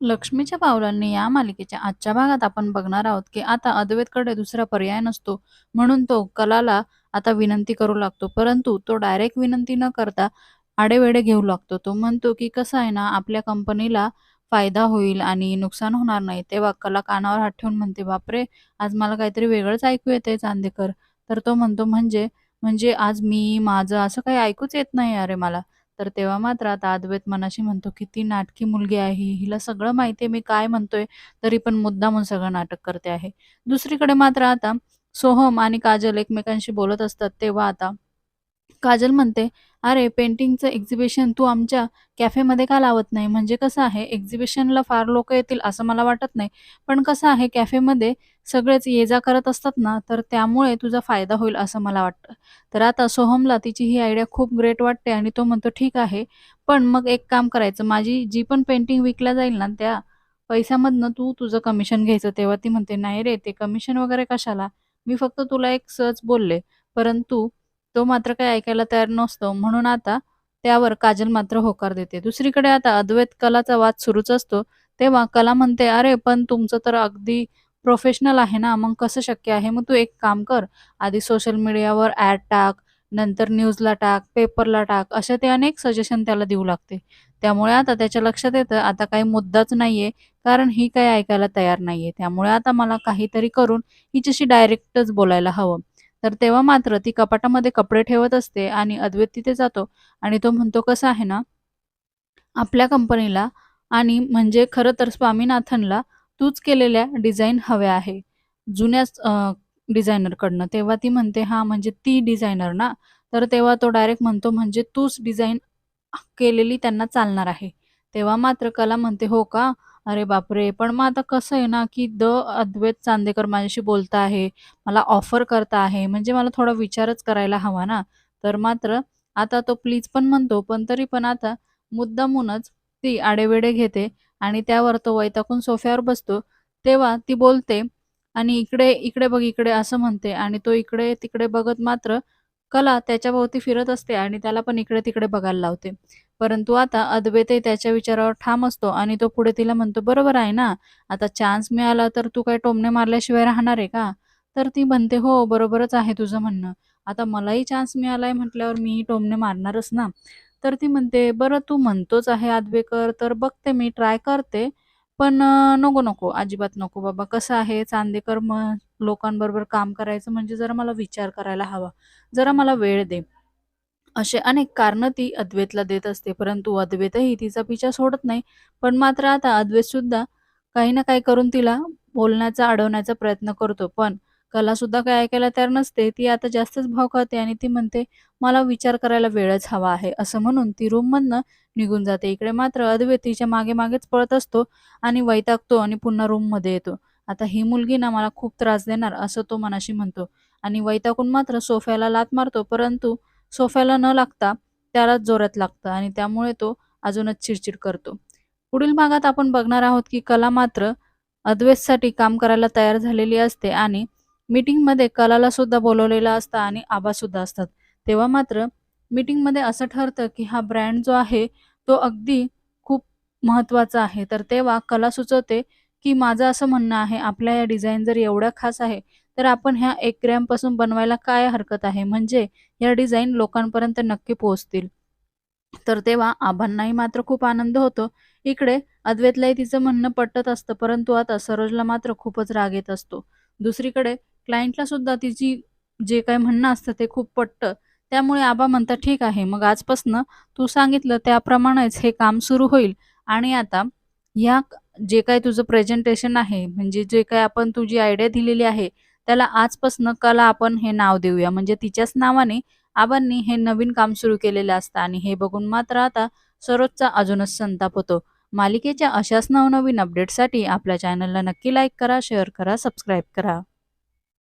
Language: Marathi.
लक्ष्मीच्या पावलांनी या मालिकेच्या आजच्या भागात आपण बघणार आहोत की आता अद्वैतकडे दुसरा पर्याय नसतो. म्हणून तो कलाला आता विनंती करू लागतो. परंतु तो डायरेक्ट विनंती न करता आडेवेडे घेऊ लागतो. तो म्हणतो की कसं आहे ना आपल्या कंपनीला फायदा होईल आणि नुकसान होणार नाही. तेव्हा कला कानावर हात ठेवून म्हणते बापरे आज मला काहीतरी वेगळंच ऐकू येते चांदेकर. तर तो म्हणतो म्हणजे म्हणजे आज मी माझं असं काही ऐकूच येत नाही अरे मला. तर तेव्हा मात्र आता अद्वैत मनाशी म्हणतो की ती नाटकी मुलगी आहे. हिला सगळं माहिती आहे. मी काय म्हणतोय? तरी पण मुद्दामून सगळं नाटक करते आहे. दुसरीकडे मात्र आता सोहम आणि काजल एकमेकांशी बोलत असतात. तेव्हा आता काजल म्हणते अरे पेंटिंगचं एक्झिबिशन तू आमच्या कॅफेमध्ये का लावत नाही? म्हणजे कसं आहे एक्झिबिशनला फार लोक येतील असं मला वाटत नाही. पण कसं आहे कॅफेमध्ये सगळेच ये जा करत असतात ना तर त्यामुळे तुझा फायदा होईल असं मला वाटतं. तर आता सोहमला तिची ही आयडिया खूप ग्रेट वाटते आणि तो म्हणतो ठीक आहे पण मग एक काम करायचं. माझी जी पण पेंटिंग विकल्या जाईल ना त्या पैशामधनं तू तुझं कमिशन घ्यायचं. तेव्हा ती म्हणते नाही रे ते कमिशन वगैरे कशाला? मी फक्त तुला एक सहज बोलले. परंतु तो मात्र काही ऐकायला तयार नसतो. म्हणून आता त्यावर काजल मात्र होकार देते. दुसरीकडे आता अद्वैत कलाचा वाद सुरूच असतो. तेव्हा कला म्हणते अरे पण तुमचं तर अगदी प्रोफेशनल आहे ना. मग कसं शक्य आहे? मग तू एक काम कर. आधी सोशल मीडियावर ॲड टाक नंतर न्यूजला टाक पेपरला टाक. असे ते अनेक सजेशन त्याला देऊ लागते. त्यामुळे आता त्याच्या लक्षात येतं आता काही मुद्दाच नाहीये. कारण ही काही ऐकायला तयार नाहीये. त्यामुळे आता मला काहीतरी करून हिच्याशी डायरेक्टच बोलायला हवं. तर तेव्हा मात्र ती कपाटामध्ये कपडे ठेवत असते आणि अद्वैत तिथे जातो. आणि तो म्हणतो कसं आहे ना आपल्या कंपनीला आणि म्हणजे खरं तर स्वामीनाथनला तूच केलेल्या डिझाईन हव्या आहे. जुन्याच डिझायनरकडनं. तेव्हा ती म्हणते हा म्हणजे ती डिझायनर ना? तर तेव्हा तो डायरेक्ट म्हणतो म्हणजे तूच डिझाईन केलेली त्यांना चालणार आहे. तेव्हा मात्र कला म्हणते हो का? अरे बापरे! पण मग आता कसं आहे ना की द अद्वैत चांदेकर माझ्याशी बोलता आहे मला ऑफर करता आहे म्हणजे मला थोडा विचारच करायला हवा ना. तर मात्र आता तो प्लीज पण म्हणतो पण तरी पण आता मुद्दामूनच ती आडेवेडे घेते आणि त्यावर तो वैतागून सोफ्यावर बसतो. तेव्हा ती बोलते आणि इकडे इकडे बघ इकडे असं म्हणते आणि तो इकडे तिकडे बघत मात्र कला त्याच्याभोवती फिरत असते आणि त्याला पण इकडे तिकडे बघायला लावते. परंतु आता अद्वैतही त्याच्या विचारावर ठाम असतो आणि तो पुढे तिला म्हणतो बरोबर आहे ना? आता चान्स मिळाला तर तू काय टोमणे मारल्याशिवाय राहणार आहे का? तर ती म्हणते हो बरोबरच आहे तुझं म्हणणं. आता मलाही चान्स मिळालाय म्हटल्यावर मीही टोमणे मारणारच ना? तर ती म्हणते बरं तू म्हणतोच आहे आदवेकर तर बघते मी ट्राय करते. पण नको नको अजिबात नको बाबा. कसं आहे चांदेकर लोकांबरोबर काम करायचं म्हणजे जरा मला विचार करायला हवा. जरा मला वेळ दे. असे अनेक कारणं ती अद्वैतला देत असते परंतु अद्वैतही तिचा पिछा सोडत नाही. पण मात्र आता अद्वैत सुद्धा काही ना काही करून तिला बोलण्याचा अडवण्याचा प्रयत्न करतो. पण कला सुद्धा काही ऐकायला तयार नसते. ती आता जास्तच भाव खाते आणि ती म्हणते मला विचार करायला वेळच हवा आहे. असं म्हणून ती रूम मधनं निघून जाते. इकडे मात्र अद्वैत तिच्यामागे मागेच पळत असतो आणि वैतागतो आणि पुन्हा रूममध्ये येतो. आता ही मुलगी ना मला खूप त्रास देणार असं तो मनाशी म्हणतो. आणि वैतागून मात्र सोफ्याला लात मारतो परंतु सोफ्याला न लागता त्याला जोरात लागतं आणि त्यामुळे तो अजूनच चिडचिड करतो. पुढील भागात आपण बघणार आहोत की कला मात्र अद्वेतसाठी काम करायला तयार झालेली असते आणि मीटिंगमध्ये कलाला सुद्धा बोलवलेलं असतं आणि आबा सुद्धा असतात. तेव्हा मात्र मीटिंगमध्ये असं ठरतं की हा ब्रँड जो आहे तो अगदी खूप महत्त्वाचा आहे. तर तेव्हा कला सुचवते की माझं असं म्हणणं आहे आपल्या या डिझाईन जर एवढ्या खास आहे तर आपण ह्या एक ग्रॅमपासून बनवायला काय हरकत आहे? म्हणजे या डिझाईन लोकांपर्यंत नक्की पोहोचतील. तर तेव्हा आबांनाही मात्र खूप आनंद होतो. इकडे अद्वैतलाही तिचं म्हणणं पटत असतं परंतु आता सरोजला मात्र खूपच राग येत असतो. दुसरीकडे क्लायंटला सुद्धा तिची जे काही म्हणणं असतं ते खूप पटतं. त्यामुळे आबा म्हणतात ठीक आहे मग आजपासनं तू सांगितलं त्याप्रमाणेच हे काम सुरू होईल. आणि आता ह्या जे काय तुझं प्रेझेंटेशन आहे म्हणजे जे काय आपण तुझी आयडिया दिलेली आहे त्याला आजपासून कला आपण हे नाव देऊया. म्हणजे तिच्याच नावाने आबांनी हे नवीन काम सुरू केलेलं असतं आणि हे बघून मात्र आता सरोजचा अजूनच संताप होतो. मालिकेच्या अशाच नवनवीन अपडेटसाठी आपल्या चॅनलला नक्की लाईक करा शेअर करा सबस्क्राईब करा.